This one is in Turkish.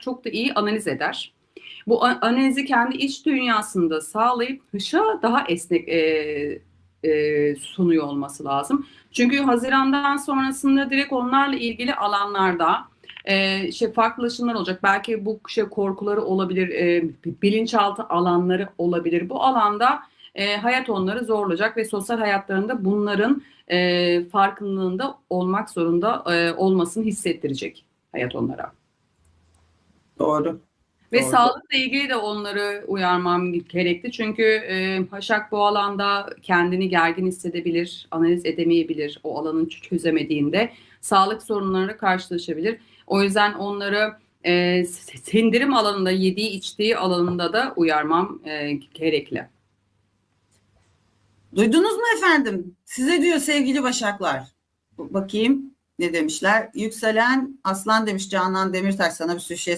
çok da iyi analiz eder. Bu analizi kendi iç dünyasında sağlayıp dışa daha esnek e, e, sunuyor olması lazım. Çünkü Haziran'dan sonrasında direkt onlarla ilgili alanlarda e, işte farklılaşımlar olacak. Belki bu şey korkuları olabilir, e, bilinçaltı alanları olabilir. Bu alanda e, hayat onları zorlayacak ve sosyal hayatlarında bunların e, farkındalığında olmak zorunda e, olmasını hissettirecek hayat onlara. Doğru. Ve Doğru. sağlıkla ilgili de onları uyarmam gerekti. Çünkü e, Haşak bu alanda kendini gergin hissedebilir, analiz edemeyebilir o alanın çözemediğinde. Sağlık sorunlarıyla karşılaşabilir. O yüzden onları e, sindirim alanında, yediği içtiği alanında da uyarmam e, gerekli. Duydunuz mu efendim? Size diyor sevgili Başaklar. Bakayım ne demişler? Yükselen Aslan demiş Canan Demirtaş sana bir sürü şey